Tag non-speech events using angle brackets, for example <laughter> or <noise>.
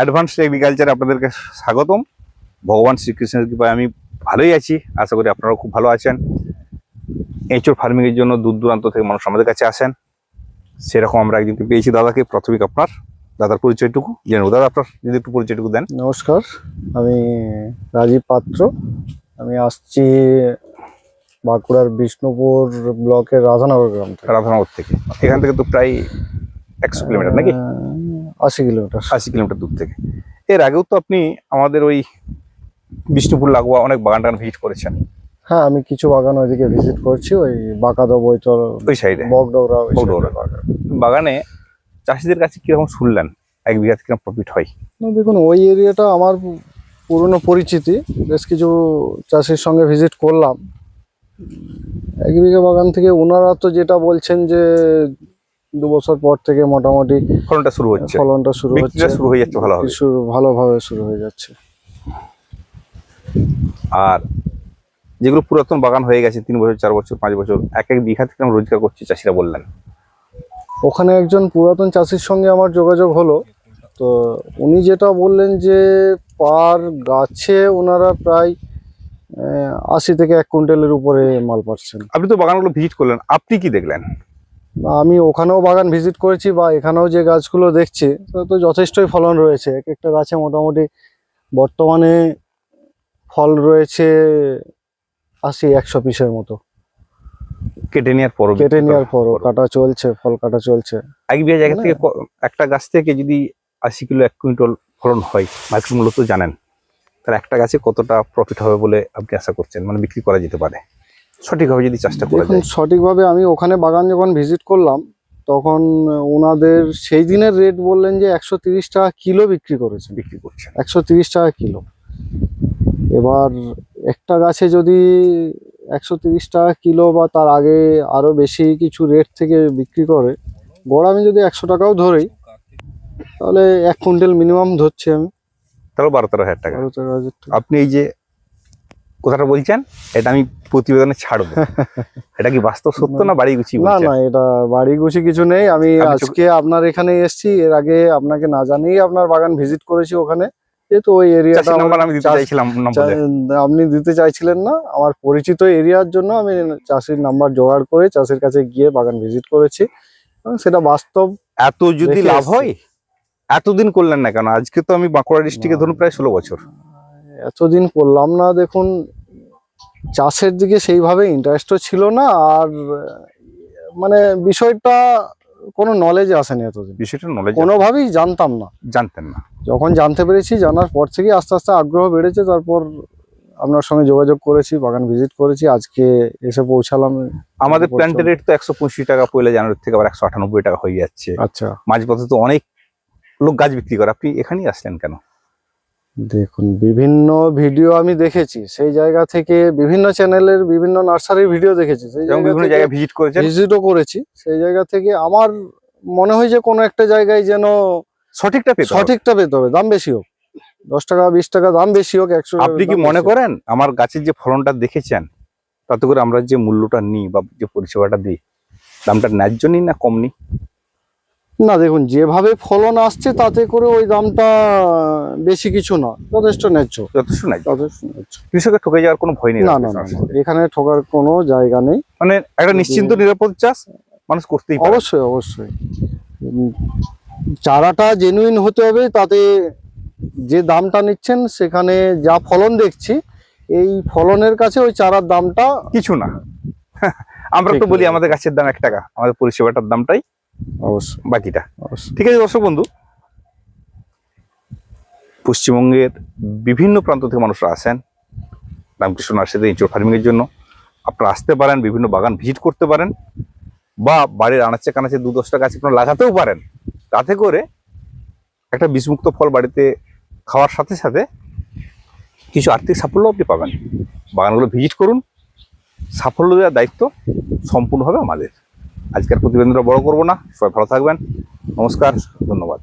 Advance এগ্রিকালচারে আপনাদেরকে স্বাগতম। ভগবান শ্রীকৃষ্ণের কৃপায় আমি ভালোই আছি। আশা করি আপনারাও খুব ভালো আছেন। এঁচোর ফার্মিংয়ের জন্য দূর দূরান্ত থেকে মানুষ আমাদের কাছে আসেন। সেরকম আমরা একজনকে পেয়েছি দাদাকে প্রাথমিক আপনার। দাদার পরিচয়টুকু জেনে। দাদা আপনার যদি একটু পরিচয়টুকু দেন। নমস্কার আমি রাজীব পাত্র। আমি আসছি বাঁকুড়ার বিষ্ণুপুর ব্লকের রাধানগর গ্রাম থেকে। রাধানগর থেকে। এখান থেকে তো প্রায় একশো কিলোমিটার নাকি? আশি কিলোমিটার। আশি কিলোমিটার দূর থেকে। এর আগেও তো আপনি আমাদের ওই বিষ্ণুপুর লাগোয়া অনেক বাগান টাগান ভিজিট করেছেন। হ্যাঁ আমি কিছু বাগান ওইদিকে ভিজিট করছি ওই বাঁকাদা বৈতল ওই সাইডে বগডোগরা বাগান। চাষিদের কাছে কীরকম শুনলেন? এক বিঘা কীরকম প্রফিট হয়? দেখুন ওই এরিয়াটা আমার পুরনো পরিচিতি। বেশ কিছু চাষির সঙ্গে ভিজিট করলাম। এক বিঘা বাগান থেকে ওনারা তো যেটা বলছেন যে দু বছর পর থেকে মোটামুটি ফলনটা শুরু হচ্ছে। ফলনটা শুরু হচ্ছে। শুরু হয়ে যাচ্ছে ভালোভাবে। শুরু ভালোভাবে শুরু হয়ে যাচ্ছে। আর যেগুলো পুরাতন বাগান হয়ে গেছে তিন বছর চার বছর পাঁচ বছর এক এক বিঘা থেকে আমরা রোজগার করছি চাষিরা বললেন। ওখানে একজন পুরাতন চাষির সঙ্গে আমার যোগাযোগ হলো। তো উনি যেটা বললেন যে পার গাছে ওনারা প্রায় আশি থেকে এক কুইন্টালের উপরে মাল পাচ্ছেন। আপনি তো বাগানগুলো ভিজিট করলেন আপনি কি দেখলেন? আমি ওখানেও বাগান ভিজিট করেছি বা এখানেও যে গাছগুলো দেখছি তো যথেষ্টই ফলন রয়েছে। এক একটা গাছে মোটামুটি বর্তমানে ফল রয়েছে আশি একশো পিসের মতো। কেটে নেওয়ার পর কেটে নেওয়ার পরও কাটা চলছে ফল কাটা চলছে। এক বিঘা জায়গা থেকে একটা গাছ থেকে যদি আশি কিলো এক কুইন্টল ফলন হয় মার্কেট মূল্য তো জানেন তাহলে একটা গাছে কতটা প্রফিট হবে বলে আপনি আশা করছেন? মানে বিক্রি করা যেতে পারে। সঠিকভাবে যদি চাষটা করা দেখুন সঠিকভাবে আমি ওখানে বাগান যখন ভিজিট করলাম তখন ওনাদের সেই দিনের রেট বললেন যে একশো তিরিশ টাকা কিলো বিক্রি করেছে বিক্রি করছে একশো তিরিশ টাকা কিলো। এবার একটা গাছে যদি একশো তিরিশ টাকা কিলো বা তার আগে আরও বেশি কিছু রেট থেকে বিক্রি করে গড় আমি যদি একশো টাকাও ধরি তাহলে এক কুইন্টাল মিনিমাম ধরছি আমি। তাহলে বারো তেরো হাজার টাকা। বারো তেরো হাজার টাকা। আপনি এই যে কথাটা বলছেন এটা আমি প্রতিবেদনে ছাড়বো। <laughs> এটা কি বাস্তব সত্য না বাড়ি গুছি না না এটা বাড়ি গুছি কিছু নেই। আমি আজকে আপনার এখানে এসেছি। এর আগে আপনাকে না জানিয়ে আপনার বাগান ভিজিট করেছি ওখানে। যেহেতু ওই এরিয়াটা নাম্বার আমি দিতে চাইছিলাম নম্বরে। আপনি দিতে চাইছিলেন না। আমার পরিচিত এরিয়ার জন্য আমি চাষির নাম্বার জোগাড় করে চাষির কাছে গিয়ে বাগান ভিজিট করেছি। সেটা বাস্তব এত যদি লাভ হয়? এতদিন করলেন না কেন? আজকে তো আমি বাঁকুড়া ডিস্ট্রিক্টে ধরুন প্রায় ষোলো বছর। এতদিন করলাম না দেখুন চাষের দিকে সেইভাবে ইন্টারেস্টও ছিল না আর মানে বিষয়টা কোনো নলেজে আসেনি এতদিন। বিষয়টা নলেজ কোনোভাবেই জানতাম না। জানতেন না। যখন জানতে পেরেছি জানার পর থেকে আস্তে আস্তে আগ্রহ বেড়েছে তারপর আপনার সঙ্গে যোগাযোগ করেছি বাগান ভিজিট করেছি আজকে এসে পৌঁছালাম। আমাদের। প্ল্যান্টের রেট তো একশো পঁচিশ টাকা পয়লা জানুয়ারি থেকে আবার একশো আটানব্বই টাকা হয়ে যাচ্ছে। আচ্ছা। মাঝপথে তো অনেক লোক গাছ বিক্রি করে। আপনি এখানেই আসলেন কেন? দেখুন বিভিন্ন ভিডিও আমি দেখেছি। সেই জায়গা থেকে বিভিন্ন চ্যানেলের বিভিন্ন নার্সারির ভিডিও দেখেছি। সেই বিভিন্ন জায়গায় ভিজিট করেছেন? ভিজিটও করেছি। সেই জায়গা থেকে আমার মনে হয় যে কোনো একটা জায়গায় যেন সঠিকটা পেতে সঠিকটা পেতে হবে দাম বেশি হোক। দশ টাকা বিশ টাকা দাম বেশি হোক একশো আপনি কি মনে করেন আমার গাছের যে ফলনটা দেখেছেন তাতে করে আমরা যে মূল্যটা নিই বা যে পরিষেবাটা দিই দামটা ন্যায্য নিই না কম নিই? না দেখুন যেভাবে ফলন আসছে তাতে করে ওই দামটা বেশি কিছু না যথেষ্ট ন্যায্য। যথেষ্ট ন্যায্য। যথেষ্ট ন্যায্য। কৃষকের ঠকে যাওয়ার কোনো ভয় নেই না না এখানে ঠকার কোনো জায়গা নেই। মানে একটা নিশ্চিন্ত নিরাপদ চাষ মানুষ করতেই অবশ্যই অবশ্যই। চারাটা জেনুইন হতে হবে তাতে যে দামটা নিচ্ছেন সেখানে যা ফলন দেখছি এই ফলনের কাছে ওই চারার দামটা কিছু না। আমরা তো বলি আমাদের গাছের দাম এক টাকা আমাদের পরিষেবাটার দামটাই অবশ্যই। বাকিটা। অবশ্যই। ঠিক আছে দর্শক বন্ধু পশ্চিমবঙ্গের বিভিন্ন প্রান্ত থেকে মানুষরা আসেন রামকৃষ্ণ নার্সারিতে ইঁচড় ফার্মিং এর জন্য। আপনারা আসতে পারেন বিভিন্ন বাগান ভিজিট করতে পারেন বা বাড়ির আনাচে কানাচে দু দশটা গাছ আপনারা লাগাতেও পারেন। তাতে করে একটা বিষমুক্ত ফল বাড়িতে খাওয়ার সাথে সাথে কিছু আর্থিক সাফল্য আপনি পাবেন। বাগানগুলো ভিজিট করুন। সাফল্য দেওয়ার দায়িত্ব সম্পূর্ণভাবে আমাদের। আজকের প্রতিবেদনটা বড় করব না। সবাই ভালো থাকবেন। নমস্কার ধন্যবাদ।